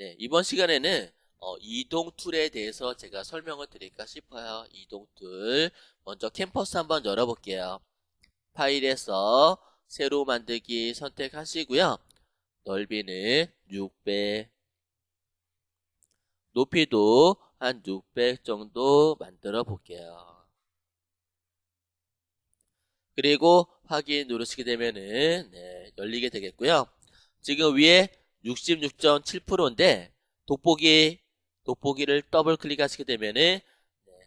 네, 이번 시간에는 어, 이동 툴에 대해서 제가 설명을 드릴까 싶어요. 이동 툴. 먼저 캠퍼스 한번 열어볼게요. 파일에서 새로 만들기 선택하시고요. 넓이는 600, 높이도 한 600 정도 만들어 볼게요. 그리고 확인 누르시게 되면은 네, 열리게 되겠고요. 지금 위에 66.7%인데 돋보기 돋보기를 더블 클릭하시게 되면은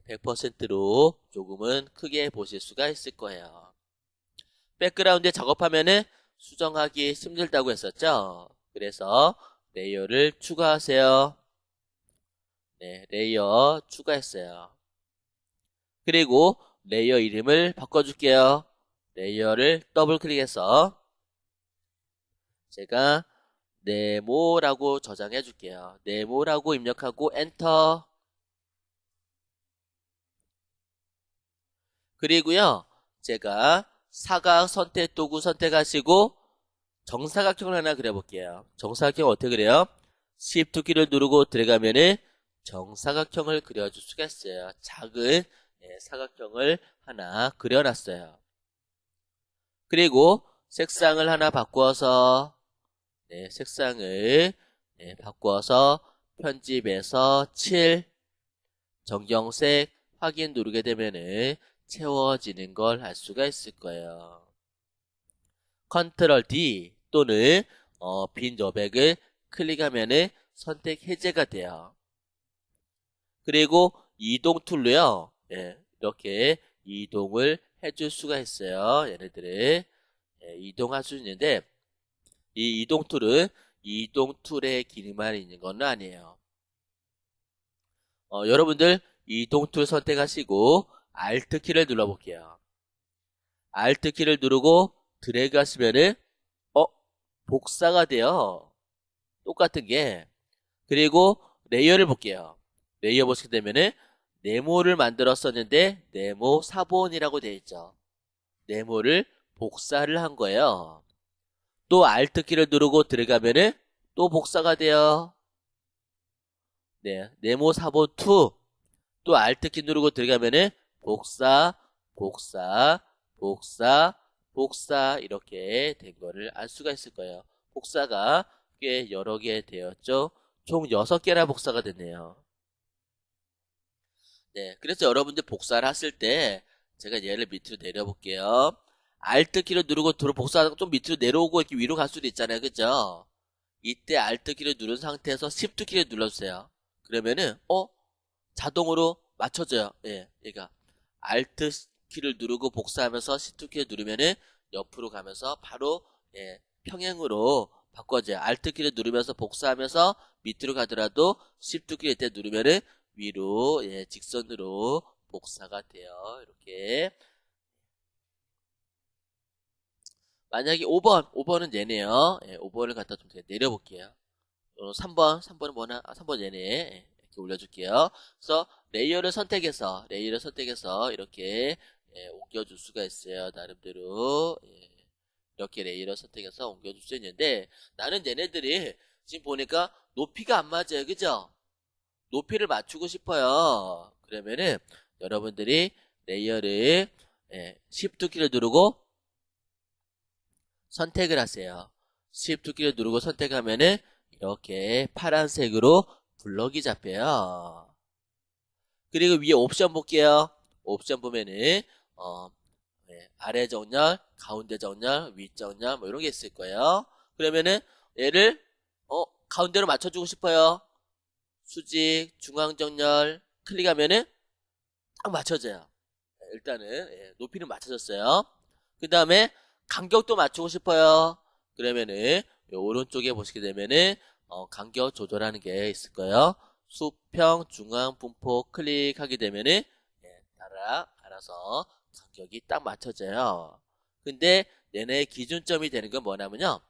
100%로 조금은 크게 보실 수가 있을 거예요. 백그라운드에 작업하면은 수정하기 힘들다고 했었죠. 그래서 레이어를 추가하세요. 네, 레이어 추가했어요. 그리고 레이어 이름을 바꿔줄게요. 레이어를 더블 클릭해서 제가 네모라고 저장해 줄게요. 네모라고 입력하고 엔터 그리고요. 제가 사각 선택 도구 선택하시고 정사각형을 하나 그려볼게요. 정사각형 어떻게 그래요? Shift 키를 누르고 들어가면은 정사각형을 그려줄 수가 있어요. 작은 예, 사각형을 하나 그려놨어요. 그리고 색상을 하나 바꾸어서 네, 색상을 네, 바꾸어서 편집해서 7 정경색 확인 누르게 되면은 채워지는 걸 알 수가 있을 거예요. 컨트롤 D 또는 어, 빈 여백을 클릭하면은 선택 해제가 돼요. 그리고 이동 툴로요. 예, 이렇게 이동을 해줄 수가 있어요. 얘네들을 예, 이동할 수 있는데 이 이동 툴은 이동 툴의 기능만 있는 건 아니에요. 어, 여러분들 이동 툴 선택하시고 Alt 키를 눌러볼게요. Alt 키를 누르고 드래그 하시면은 어 복사가 돼요. 똑같은 게 그리고 레이어를 볼게요. 레이어 보시게 되면은 네모를 만들었었는데 네모 4번이라고 되어 있죠. 네모를 복사를 한 거예요. 또 Alt 키를 누르고 들어가면은 또 복사가 돼요. 네, 네모 4번 2. 또 Alt 키 누르고 들어가면은 복사, 복사, 복사, 복사 이렇게 된 거를 알 수가 있을 거예요. 복사가 꽤 여러 개 되었죠. 총 6개나 복사가 됐네요. 네, 그래서 여러분들 복사를 하실 때 제가 얘를 밑으로 내려볼게요. Alt 키를 누르고 들어 복사하다가 좀 밑으로 내려오고 이렇게 위로 갈 수도 있잖아요. 그죠? 이때 Alt 키를 누른 상태에서 Shift 키를 눌러주세요. 그러면은 어? 자동으로 맞춰져요. 예, 얘가 Alt 키를 누르고 복사하면서 Shift 키를 누르면은 옆으로 가면서 바로 예, 평행으로 바꿔져요. Alt 키를 누르면서 복사하면서 밑으로 가더라도 Shift 키를 이때 누르면은 위로 예, 직선으로 복사가 돼요. 이렇게 만약에 5번, 5번은 얘네요. 예, 5번을 갖다 좀 내려볼게요. 어, 3번, 3번은 뭐나? 아, 3번 얘네. 예, 이렇게 올려줄게요. 그래서 레이어를 선택해서, 레이어를 선택해서 이렇게 예, 옮겨줄 수가 있어요. 나름대로. 예, 이렇게 레이어를 선택해서 옮겨줄 수 있는데 나는 얘네들이 지금 보니까 높이가 안 맞아요. 그죠? 높이를 맞추고 싶어요. 그러면은 여러분들이 레이어를 예, Shift 키를 누르고 선택을 하세요. Shift 키를 누르고 선택하면은 이렇게 파란색으로 블럭이 잡혀요. 그리고 위에 옵션 볼게요. 옵션 보면은 어, 네, 아래 정렬, 가운데 정렬, 위 정렬 뭐 이런 게 있을 거예요. 그러면은 얘를 어, 가운데로 맞춰주고 싶어요. 수직, 중앙 정렬 클릭하면은 딱 맞춰져요. 일단은 예, 높이는 맞춰졌어요. 그 다음에 간격도 맞추고 싶어요. 그러면은 오른쪽에 보시게 되면은 어, 간격 조절하는 게 있을 거예요. 수평, 중앙, 분포 클릭하게 되면은 예, 따라 알아서 간격이 딱 맞춰져요. 근데 얘네 기준점이 되는 건 뭐냐면요.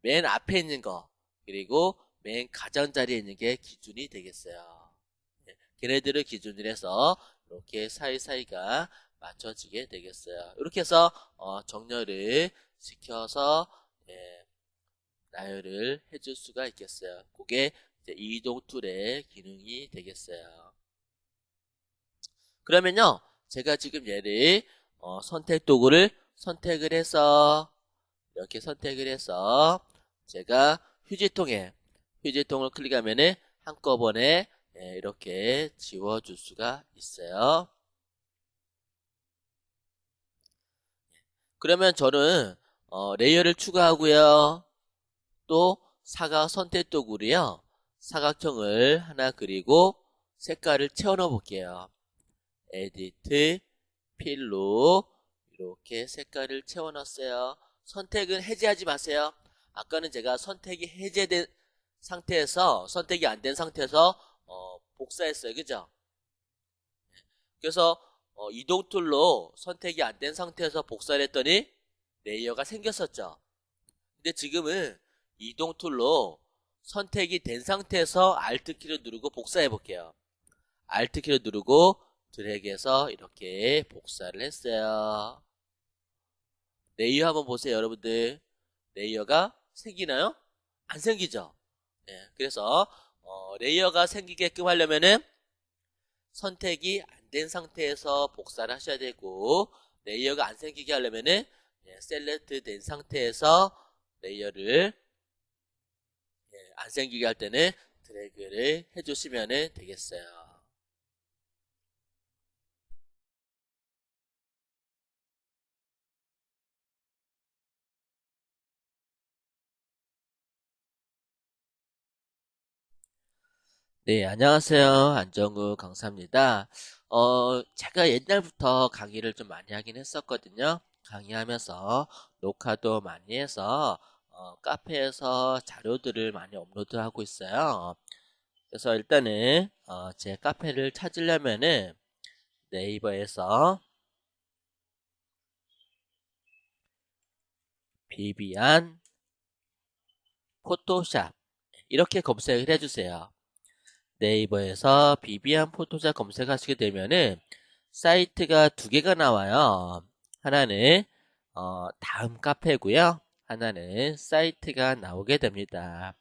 맨 앞에 있는 거 그리고 맨 가장자리에 있는 게 기준이 되겠어요. 예, 걔네들을 기준으로 해서 이렇게 사이사이가 맞춰지게 되겠어요. 이렇게 해서 어, 정렬을 시켜서 예, 나열을 해줄 수가 있겠어요. 그게 이동 툴의 기능이 되겠어요. 그러면요, 제가 지금 얘를 어, 선택 도구를 선택을 해서 이렇게 선택을 해서 제가 휴지통에 휴지통을 클릭하면 은 한꺼번에 예, 이렇게 지워줄 수가 있어요. 그러면 저는 어, 레이어를 추가하고요. 또 사각 선택 도구로요. 사각형을 하나 그리고 색깔을 채워 넣어 볼게요. 에디트, 필로 이렇게 색깔을 채워 넣었어요. 선택은 해제하지 마세요. 아까는 제가 선택이 해제된 상태에서 선택이 안 된 상태에서 어, 복사했어요. 그죠? 그래서 어, 이동 툴로 선택이 안 된 상태에서 복사를 했더니 레이어가 생겼었죠. 근데 지금은 이동 툴로 선택이 된 상태에서 Alt 키를 누르고 복사해 볼게요. Alt 키를 누르고 드래그해서 이렇게 복사를 했어요. 레이어 한번 보세요, 여러분들. 레이어가 생기나요? 안 생기죠? 네, 그래서 어, 레이어가 생기게끔 하려면은 선택이 안 된 상태에서 복사를 하셔야 되고 레이어가 안 생기게 하려면은 예, 셀렉트 된 상태에서 레이어를 예, 안 생기게 할 때는 드래그를 해주시면 되겠어요. 네, 안녕하세요. 안정우 강사입니다. 어, 제가 옛날부터 강의를 좀 많이 하긴 했었거든요. 강의하면서 녹화도 많이 해서 어, 카페에서 자료들을 많이 업로드하고 있어요. 그래서 일단은 어, 제 카페를 찾으려면은 네이버에서 비비안 포토샵 이렇게 검색을 해주세요. 네이버에서 비비안 포토샵 검색하시게 되면은 사이트가 두 개가 나와요. 하나는 어, 다음 카페고요. 하나는 사이트가 나오게 됩니다.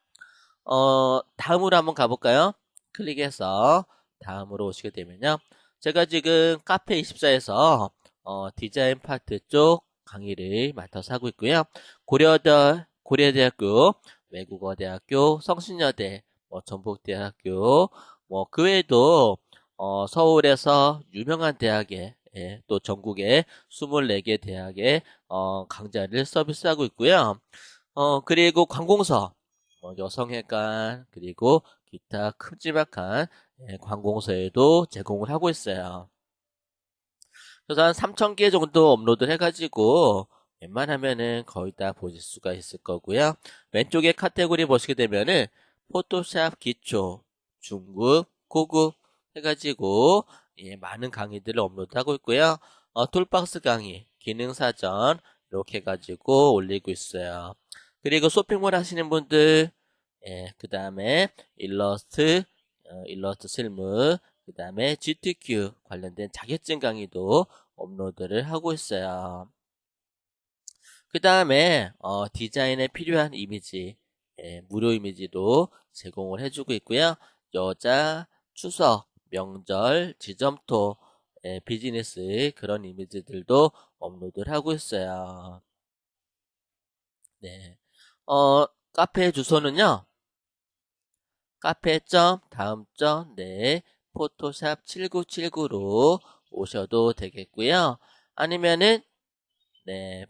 어, 다음으로 한번 가볼까요? 클릭해서 다음으로 오시게 되면요. 제가 지금 카페24에서 어, 디자인 파트 쪽 강의를 맡아서 하고 있고요. 고려대, 고려대학교, 외국어대학교, 성신여대, 뭐 전북대학교, 뭐 그 외에도 어, 서울에서 유명한 대학에 예, 또 전국의 24개 대학에 어, 강좌를 서비스하고 있고요. 어, 그리고 관공서, 어, 여성회관, 그리고 기타 큼지막한 예, 관공서에도 제공을 하고 있어요. 그래서 한 3,000개 정도 업로드 해가지고 웬만하면은 거의 다 보실 수가 있을 거고요. 왼쪽에 카테고리 보시게 되면은 포토샵 기초, 중급, 고급 해가지고 예, 많은 강의들을 업로드하고 있고요. 어, 툴박스 강의, 기능사전 이렇게 해가지고 올리고 있어요. 그리고 쇼핑몰 하시는 분들 예, 그 다음에 일러스트, 어, 일러스트 실무, 그 다음에 GTQ 관련된 자격증 강의도 업로드를 하고 있어요. 그 다음에 어, 디자인에 필요한 이미지, 예, 무료 이미지도 제공을 해주고 있고요. 여자, 추석, 명절, 지점토, 예, 비즈니스 그런 이미지들도 업로드를 하고 있어요. 네, 어, 카페 주소는요. 카페 점 다음 점 네, 포토샵 7979로 오셔도 되겠고요. 아니면은 네,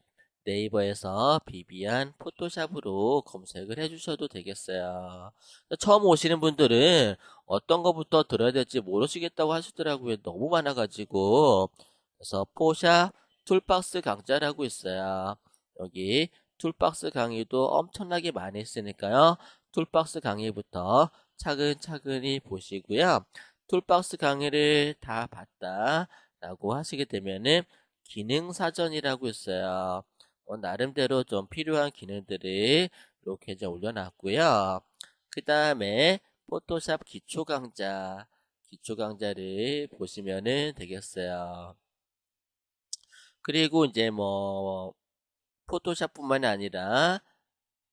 네이버에서 비비안 포토샵으로 검색을 해주셔도 되겠어요. 처음 오시는 분들은 어떤 것부터 들어야 될지 모르시겠다고 하시더라고요. 너무 많아가지고. 그래서 포샵 툴박스 강좌라고 있어요. 여기 툴박스 강의도 엄청나게 많이 있으니까요. 툴박스 강의부터 차근차근히 보시고요. 툴박스 강의를 다 봤다 라고 하시게 되면은 기능사전이라고 있어요. 어, 나름대로 좀 필요한 기능들을 이렇게 이제 올려놨고요. 그 다음에 포토샵 기초 강좌, 기초 강좌를 보시면은 되겠어요. 그리고 이제 뭐 포토샵뿐만 이 아니라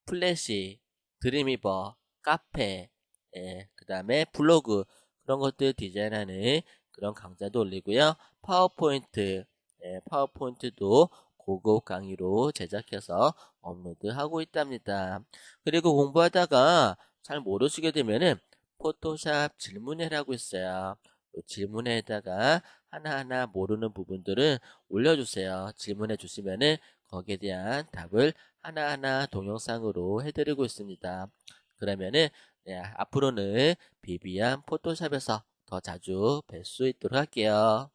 플래시, 드림이버, 카페, 예, 그 다음에 블로그 그런 것들 디자인하는 그런 강좌도 올리고요. 파워포인트, 예, 파워포인트도 고급 강의로 제작해서 업로드하고 있답니다. 그리고 공부하다가 잘 모르시게 되면은 포토샵 질문회라고 있어요. 이 질문에다가 하나하나 모르는 부분들은 올려주세요. 질문해 주시면은 거기에 대한 답을 하나하나 동영상으로 해드리고 있습니다. 그러면은 네, 앞으로는 비비안 포토샵에서 더 자주 뵐 수 있도록 할게요.